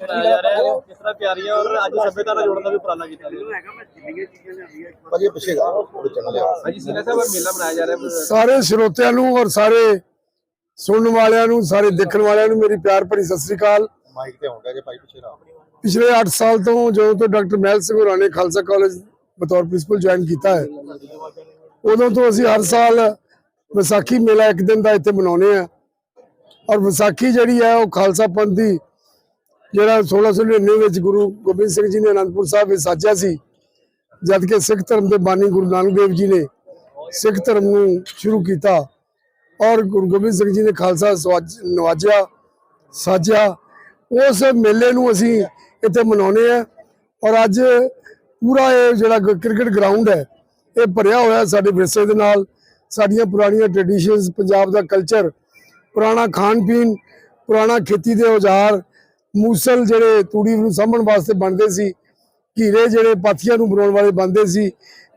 ਮਨਾਇਆ ਜਾ ਰਿਹਾ ਹੈ ਕਿਸ ਤਰ੍ਹਾਂ ਤਿਆਰੀਆਂ ਔਰ ਅੱਜ ਸੱਭਿਅਤਾ ਨਾਲ ਜੋੜਨ ਦਾ ਵੀ ਉਪਰਾਲਾ ਕੀਤਾ ਗਿਆ। ਭਾਜੀ ਪਿੱਛੇਗਾ ਉਹ ਚੱਲ ਲਿਆ ਹਾਂਜੀ ਸੀਨਾ ਸਾਹਿਬ ਮੇਲਾ ਮਨਾਇਆ ਜਾ ਰਿਹਾ ਸਾਰੇ ਸਰੋਤਿਆਂ ਨੂੰ ਔਰ ਸਾਰੇ ਸੁਣਨ ਵਾਲਿਆਂ ਨੂੰ ਸਾਰੇ ਦੇਖਣ ਵਾਲਿਆਂ ਨੂੰ ਮੇਰੀ ਪਿਆਰ ਭਰੀ ਸਤਿ ਸ੍ਰੀ ਅਕਾਲ। ਮਾਈਕ ਤੇ ਹੁੰਦਾ ਜੇ ਭਾਈ ਪਿੱਛੇ ਨਾ ਪਿਛਲੇ 8 ਸਾਲ ਤੋਂ ਜਦੋਂ ਤੋਂ ਡਾਕਟਰ ਮਹਿਲ ਸਿੰਘ ਹੋਰਾਂ ਨੇ ਖਾਲਸਾ ਕਾਲਜ ਬਤੌਰ ਪ੍ਰਿੰਸੀਪਲ ਜੁਆਇਨ ਕੀਤਾ ਹੈ ਉਦੋਂ ਤੋਂ ਅਸੀਂ ਹਰ ਸਾਲ ਵਿਸਾਖੀ ਮੇਲਾ ਇੱਕ ਦਿਨ ਦਾ ਇੱਥੇ ਮਨਾਉਂਦੇ ਆ ਔਰ ਵਿਸਾਖੀ ਜਿਹੜੀ ਹੈ ਉਹ ਖਾਲਸਾ ਪੰਥ ਦੀ ਜਿਹੜਾ 1699 ਵਿੱਚ ਗੁਰੂ ਗੋਬਿੰਦ ਸਿੰਘ ਜੀ ਨੇ ਅਨੰਦਪੁਰ ਸਾਹਿਬ ਵਿੱਚ ਸਾਜਿਆ ਸੀ ਜਦ ਕਿ ਸਿੱਖ ਧਰਮ ਦੇ ਬਾਨੀ ਗੁਰੂ ਨਾਨਕ ਦੇਵ ਜੀ ਨੇ ਸਿੱਖ ਧਰਮ ਨੂੰ ਸ਼ੁਰੂ ਕੀਤਾ ਔਰ ਗੁਰੂ ਗੋਬਿੰਦ ਸਿੰਘ ਜੀ ਨੇ ਖਾਲਸਾ ਸਵਾਜ- ਨਵਾਜਿਆ, ਸਾਜਿਆ। ਉਸ ਮੇਲੇ ਨੂੰ ਅਸੀਂ ਇੱਥੇ ਮਨਾਉਂਦੇ ਆ ਔਰ ਅੱਜ ਪੂਰਾ ਇਹ ਜਿਹੜਾ ਕ੍ਰਿਕਟ ਗਰਾਊਂਡ ਹੈ, ਇਹ ਭਰਿਆ ਹੋਇਆ ਸਾਡੇ ਵਿਰਸੇ ਦੇ ਨਾਲ। ਸਾਡੀਆਂ ਪੁਰਾਣੀਆਂ ਟ੍ਰੈਡੀਸ਼ਨਸ ਪੰਜਾਬ ਦਾ ਕਲਚਰ ਪੁਰਾਣਾ ਖਾਣ ਪੀਣ ਪੁਰਾਣਾ ਖੇਤੀ ਦੇ ਔਜ਼ਾਰ ਮੂਸਲ ਜਿਹੜੇ ਤੂੜੀ ਨੂੰ ਸਾਂਭਣ ਵਾਸਤੇ ਬਣਦੇ ਸੀ, ਘੀਰੇ ਜਿਹੜੇ ਪਾਥੀਆਂ ਨੂੰ ਬਣਾਉਣ ਵਾਲੇ ਬਣਦੇ ਸੀ,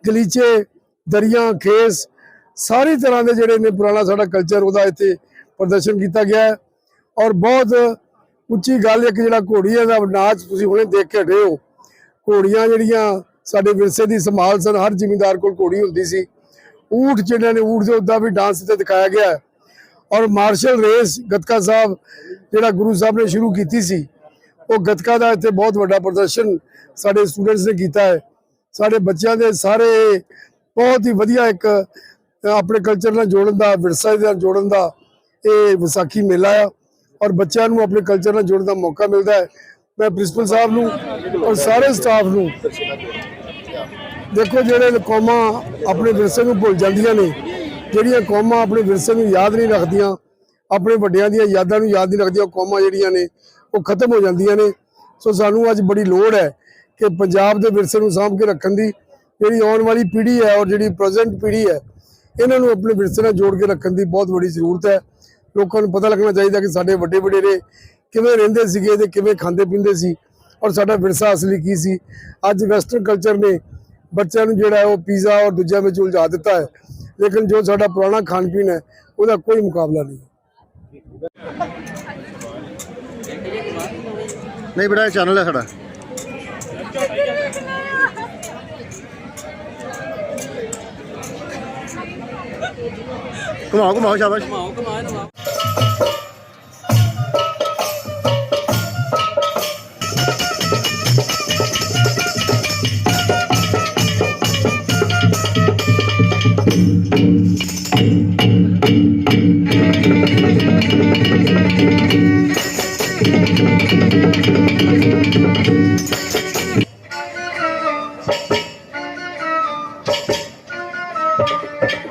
ਗਲੀਚੇ, ਦਰੀਆਂ, ਖੇਸ, ਸਾਰੀ ਤਰ੍ਹਾਂ ਦੇ ਜਿਹੜੇ ਨੇ ਪੁਰਾਣਾ ਸਾਡਾ ਕਲਚਰ ਉਹਦਾ ਇੱਥੇ ਪ੍ਰਦਰਸ਼ਨ ਕੀਤਾ ਗਿਆ ਹੈ। ਔਰ ਬਹੁਤ ਉੱਚੀ ਗੱਲ, ਇੱਕ ਜਿਹੜਾ ਘੋੜੀਆਂ ਦਾ ਨਾਚ ਤੁਸੀਂ ਹੁਣੇ ਦੇਖ ਕੇ ਹਟੇ ਹੋ, ਘੋੜੀਆਂ ਜਿਹੜੀਆਂ ਸਾਡੇ ਵਿਰਸੇ ਦੀ ਸੰਭਾਲ ਸਨ, ਹਰ ਜ਼ਿਮੀਂਦਾਰ ਕੋਲ ਘੋੜੀ ਹੁੰਦੀ ਸੀ। ਊਠ ਜਿਹੜੇ ਨੇ, ਊਠ ਦੇ ਉੱਦਾਂ ਵੀ ਡਾਂਸ ਤੇ ਦਿਖਾਇਆ ਗਿਆ ਔਰ ਮਾਰਸ਼ਲ ਰੇਸ ਗਤਕਾ ਸਾਹਿਬ ਜਿਹੜਾ ਗੁਰੂ ਸਾਹਿਬ ਨੇ ਸ਼ੁਰੂ ਕੀਤੀ ਸੀ, ਉਹ ਗੱਤਕਾ ਦਾ ਇੱਥੇ ਬਹੁਤ ਵੱਡਾ ਪ੍ਰਦਰਸ਼ਨ ਸਾਡੇ ਸਟੂਡੈਂਟਸ ਨੇ ਕੀਤਾ ਹੈ। ਸਾਡੇ ਬੱਚਿਆਂ ਦੇ ਸਾਰੇ ਬਹੁਤ ਹੀ ਵਧੀਆ ਇੱਕ ਆਪਣੇ ਕਲਚਰ ਨਾਲ ਜੋੜਨ ਦਾ, ਵਿਰਸਾ ਦੇ ਨਾਲ ਜੋੜਨ ਦਾ ਇਹ ਵਿਸਾਖੀ ਮੇਲਾ ਆ। ਔਰ ਬੱਚਿਆਂ ਨੂੰ ਆਪਣੇ ਕਲਚਰ ਨਾਲ ਜੋੜਨ ਦਾ ਮੌਕਾ ਮਿਲਦਾ ਹੈ। ਮੈਂ ਪ੍ਰਿੰਸੀਪਲ ਸਾਹਿਬ ਨੂੰ ਔਰ ਸਾਰੇ ਸਟਾਫ ਨੂੰ ਦੇਖੋ ਜਿਹੜੇ ਕੌਮਾਂ ਆਪਣੇ ਵਿਰਸੇ ਨੂੰ ਭੁੱਲ ਜਾਂਦੀਆਂ ਨੇ, ਜਿਹੜੀਆਂ ਕੌਮਾਂ ਆਪਣੇ ਵਿਰਸੇ ਨੂੰ ਯਾਦ ਨਹੀਂ ਰੱਖਦੀਆਂ ਆਪਣੇ ਵੱਡਿਆਂ ਦੀਆਂ ਯਾਦਾਂ ਨੂੰ ਯਾਦ ਨਹੀਂ ਰੱਖਦੀਆਂ, ਉਹ ਕੌਮਾਂ ਜਿਹੜੀਆਂ ਨੇ, ਉਹ ਖਤਮ ਹੋ ਜਾਂਦੀਆਂ ਨੇ। ਸੋ ਸਾਨੂੰ ਅੱਜ ਬੜੀ ਲੋੜ ਹੈ ਕਿ ਪੰਜਾਬ ਦੇ ਵਿਰਸੇ ਨੂੰ ਸਾਂਭ ਕੇ ਰੱਖਣ ਦੀ ਜਿਹੜੀ ਆਉਣ ਵਾਲੀ ਪੀੜ੍ਹੀ ਹੈ ਔਰ ਜਿਹੜੀ ਪ੍ਰੈਜ਼ੈਂਟ ਪੀੜ੍ਹੀ ਹੈ, ਇਹਨਾਂ ਨੂੰ ਆਪਣੇ ਵਿਰਸੇ ਨਾਲ ਜੋੜ ਕੇ ਰੱਖਣ ਦੀ ਬਹੁਤ ਵੱਡੀ ਜ਼ਰੂਰਤ ਹੈ। ਲੋਕਾਂ ਨੂੰ ਪਤਾ ਲੱਗਣਾ ਚਾਹੀਦਾ ਕਿ ਸਾਡੇ ਵੱਡੇ ਵਡੇਰੇ ਕਿਵੇਂ ਰਹਿੰਦੇ ਸੀਗੇ ਤੇ ਕਿਵੇਂ ਖਾਂਦੇ ਪੀਂਦੇ ਸੀ ਔਰ ਸਾਡਾ ਵਿਰਸਾ ਅਸਲੀ ਕੀ ਸੀ। ਅੱਜ ਵੈਸਟਰਨ ਕਲਚਰ ਨੇ ਬੱਚਿਆਂ ਨੂੰ ਜਿਹੜਾ ਉਹ ਪੀਜ਼ਾ ਔਰ ਦੂਜਿਆਂ ਵਿੱਚ ਉਲਝਾ ਦਿੱਤਾ ਹੈ। ਲੇਕਿਨ ਜੋ ਸਾਡਾ ਪੁਰਾਣਾ ਖਾਣ ਪੀਣ ਹੈ, ਉਹਦਾ ਕੋਈ ਮੁਕਾਬਲਾ ਨਹੀਂ। ਨਹੀਂ ਬੇਟਾ ਇਹ ਚੈਨਲ ਹੈ ਸਾਡਾ। ਘੁਮਾਓ ਘੁਮਾਓ ਸ਼ਾਬਾਸ਼। Thank you.